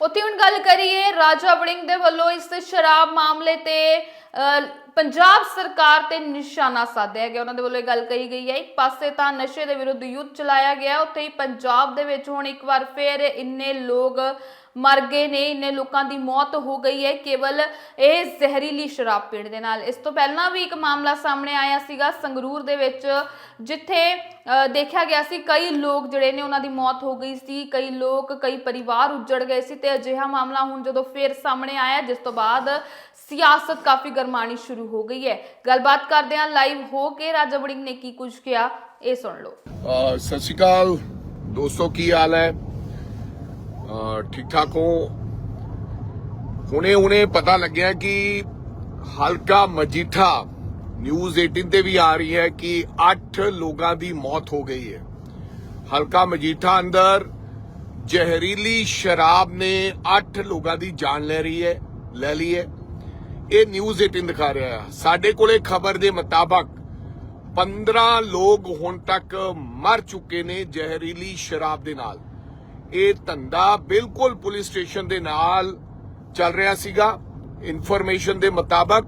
ਉੱਥੇ ਹੁਣ ਗੱਲ ਕਰੀਏ ਰਾਜਾ ਵੜਿੰਗ ਦੇ ਵੱਲੋਂ ਇਸ ਸ਼ਰਾਬ ਮਾਮਲੇ ਤੇ ਅਹ, ਪੰਜਾਬ ਸਰਕਾਰ ਤੇ ਨਿਸ਼ਾਨਾ ਸਾਧਿਆ ਗਿਆ। ਉਹਨਾਂ ਦੇ ਵੱਲੋਂ ਇਹ ਗੱਲ ਕਹੀ ਗਈ ਹੈ, ਇੱਕ ਪਾਸੇ ਤਾਂ ਨਸ਼ੇ ਦੇ ਵਿਰੁੱਧ ਯੁੱਧ ਚਲਾਇਆ ਗਿਆ, ਉੱਥੇ ਹੀ ਪੰਜਾਬ ਦੇ ਵਿੱਚ ਹੁਣ ਇੱਕ ਵਾਰ ਫੇਰ ਇੰਨੇ ਲੋਕ ਮਰ ਗਏ ਨੇ, ਇੰਨੇ ਲੋਕਾਂ ਦੀ ਮੌਤ ਹੋ ਗਈ ਹੈ, ਕੇਵਲ ਇਹ ਜ਼ਹਿਰੀਲੀ ਸ਼ਰਾਬ ਪੀਣ ਦੇ ਨਾਲ। ਇਸ ਤੋਂ ਪਹਿਲਾਂ ਵੀ ਇੱਕ ਮਾਮਲਾ ਸਾਹਮਣੇ ਆਇਆ ਸੀਗਾ ਸੰਗਰੂਰ ਦੇ ਵਿੱਚ, ਜਿੱਥੇ ਦੇਖਿਆ ਗਿਆ ਸੀ ਕਈ ਲੋਕ ਜਿਹੜੇ ਨੇ ਉਹਨਾਂ ਦੀ ਮੌਤ ਹੋ ਗਈ ਸੀ, ਕਈ ਲੋਕ, ਕਈ ਪਰਿਵਾਰ ਉੱਜੜ ਗਏ ਸੀ ਤੇ ਅਜਿਹਾ ਮਾਮਲਾ ਹੁਣ ਜਦੋਂ ਫੇਰ ਸਾਹਮਣੇ ਆਇਆ, ਜਿਸ ਤੋਂ ਬਾਅਦ ਸਿਆਸਤ ਕਾਫੀ ਗਰਮਾਣੀ ਸ਼ੁਰੂ ਹੋ ਗਈ ਹੈ। ਗੱਲਬਾਤ ਕਰਦੇ ਹਾਂ ਲਾਈਵ ਹੋ ਕੇ ਰਾਜਾ ਵੜਿੰਗ ਨੇ ਕੀ ਕੁਝ ਕਿਹਾ, ਇਹ ਸੁਣ ਲਓ। ਸਤਿ ਸ਼੍ਰੀ ਅਕਾਲ। ਦੋਸਤੋ, ਕੀ ਹਾਲ ਹੈ? ਠੀਕ ਠਾਕ ਹੋ? ਹੁਣੇ ਹੁਣੇ ਪਤਾ ਲੱਗਿਆ ਕਿ ਹਲਕਾ ਮਜੀਠਾ ਨਿਊਜ਼ 18 ਤੇ ਵੀ ਆ ਰਹੀ ਹੈ ਕਿ 8 ਲੋਕਾਂ ਦੀ ਮੌਤ ਹੋ ਗਈ ਹੈ। ਹਲਕਾ ਮਜੀਠਾ ਅੰਦਰ ਜ਼ਹਿਰੀਲੀ ਸ਼ਰਾਬ ਨੇ 8 ਲੋਕਾਂ ਦੀ ਜਾਨ ਲੈ ਰਹੀ ਹੈ, ਲੈ ਲਈ ਹੈ। ਇਹ ਨਿਊਜ਼ 18 ਦਿਖਾ ਰਿਹਾ ਹੈ ਸਾਡੇ ਕੋਲੇ ਖਬਰ ਦੇ ਮੁਤਾਬਕ 15 ਲੋਕ ਹੁਣ ਤੱਕ ਮਰ ਚੁੱਕੇ ਨੇ ਜ਼ਹਿਰੀਲੀ ਸ਼ਰਾਬ ਦੇ ਨਾਲ। ਇਹ ਧੰਦਾ ਬਿਲਕੁਲ ਪੁਲਿਸ ਸਟੇਸ਼ਨ ਦੇ ਨਾਲ ਚੱਲ ਰਿਹਾ ਸੀਗਾ ਇਨਫੋਰਮੇਸ਼ਨ ਦੇ ਮੁਤਾਬਕ।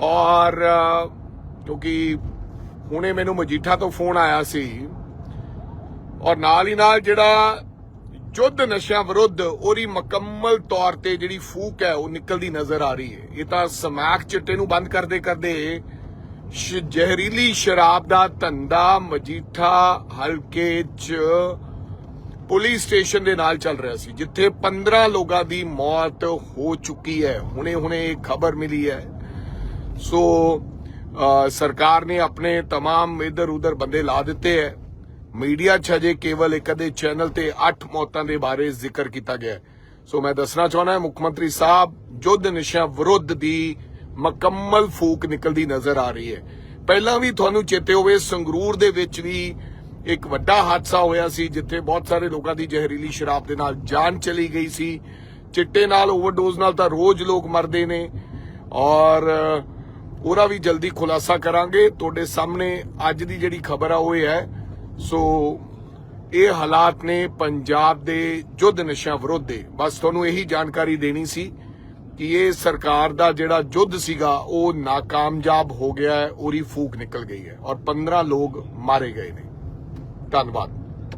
ਔਰ ਅ, ਕਿਉਂਕਿ ਹੁਣੇ ਮੈਨੂੰ ਮਜੀਠਾ ਤੋਂ ਫੋਨ ਆਇਆ ਸੀ। ਔਰ ਨਾਲ ਹੀ ਨਾਲ ਜਿਹੜਾ ਜੁੱਧ ਨਸ਼ਿਆਂ ਵਿਰੁੱਧ ਉਹਦੀ ਮੁਕੰਮਲ ਤੌਰ ਤੇ ਜਿਹੜੀ ਫੂਕ ਹੈ ਉਹ ਨਿਕਲਦੀ ਨਜ਼ਰ ਆ ਰਹੀ ਹੈ ਇਹ ਤਾਂ ਸਮੈਕ ਚਿੱਟੇ ਨੂੰ ਬੰਦ ਕਰਦੇ ਕਰਦੇ ਸ਼- ਜ਼ਹਿਰੀਲੀ ਸ਼ਰਾਬ ਦਾ ਧੰਦਾ ਮਜੀਠਾ ਹਲਕੇ 'ਚ ਪੁਲਿਸ ਸਟੇਸ਼ਨ ਦੇ ਨਾਲ ਚੱਲ ਰਿਹਾ ਸੀ ਜਿੱਥੇ 15 ਲੋਕਾਂ ਦੀ ਮੌਤ ਹੋ ਚੁੱਕੀ ਹੈ ਹੁਣੇ ਹੁਣੇ ਖਬਰ ਮਿਲੀ ਹੈ ਸੋ ਅ, ਸਰਕਾਰ ਨੇ ਆਪਣੇ तमाम ਇਧਰ ਉਧਰ ਬੰਦੇ ਲਾ ਦਿੱਤੇ ਹੈ ਮੀਡੀਆ 'ਚ ਅਜੇ ਕੇਵਲ ਇੱਕ ਅਦੇ ਚੈਨਲ ਤੇ 8 ਮੌਤਾਂ ਦੇ ਬਾਰੇ ਜ਼ਿਕਰ ਕੀਤਾ ਗਿਆ ਸੋ ਮੈਂ ਦੱਸਣਾ ਚਾਹੁੰਦਾ ਮੁੱਖ ਮੰਤਰੀ ਸਾਹਿਬ ਜੁੱਧ ਨਸ਼ਾ ਵਿਰੁੱਧ ਦੀ ਮੁਕੰਮਲ ਫੂਕ ਨਿਕਲਦੀ ਨਜ਼ਰ ਆ ਰਹੀ ਹੈ। ਪਹਿਲਾਂ ਵੀ ਤੁਹਾਨੂੰ ਚੇਤੇ ਹੋਵੇ ਸੰਗਰੂਰ ਦੇ ਵਿੱਚ ਵੀ ਇੱਕ ਵੱਡਾ ਹਾਦਸਾ ਹੋਇਆ ਸੀ ਜਿੱਥੇ ਬਹੁਤ ਸਾਰੇ ਲੋਕਾਂ ਦੀ ਜ਼ਹਿਰੀਲੀ ਸ਼ਰਾਬ ਦੇ ਨਾਲ ਜਾਨ ਚਲੀ ਗਈ ਸੀ। ਚਿੱਟੇ ਨਾਲ ਓਵਰਡੋਜ਼ ਨਾਲ ਤਾਂ ਰੋਜ਼ ਲੋਕ ਮਰਦੇ ਨੇ। ਔਰ ਅ, ਉਹਦਾ ਵੀ ਜਲਦੀ ਖੁਲਾਸਾ ਕਰਾਂਗੇ। ਤੁਹਾਡੇ ਸਾਹਮਣੇ ਅੱਜ ਦੀ ਜਿਹੜੀ ਖਬਰ ਆ ਉਹ ਹੈ ਸੋ ਇਹ ਹਾਲਾਤ ਨੇ ਪੰਜਾਬ ਦੇ ਜੁੱਧ ਨਸ਼ਿਆਂ ਵਿਰੁੱਧ ਦੇ। ਬਸ ਤੁਹਾਨੂੰ ਇਹੀ ਜਾਣਕਾਰੀ ਦੇਣੀ ਸੀ ਕਿ ਇਹ ਸਰਕਾਰ ਦਾ ਜਿਹੜਾ ਜੁੱਧ ਸੀਗਾ, ਉਹ ਨਾਕਾਮਯਾਬ ਹੋ ਗਿਆ ਹੈ, ਉਹਦੀ ਫੂਕ ਨਿਕਲ ਗਈ ਹੈ ਔਰ 15 ਲੋਕ ਮਾਰੇ ਗਏ ਨੇ। ਧੰਨਵਾਦ।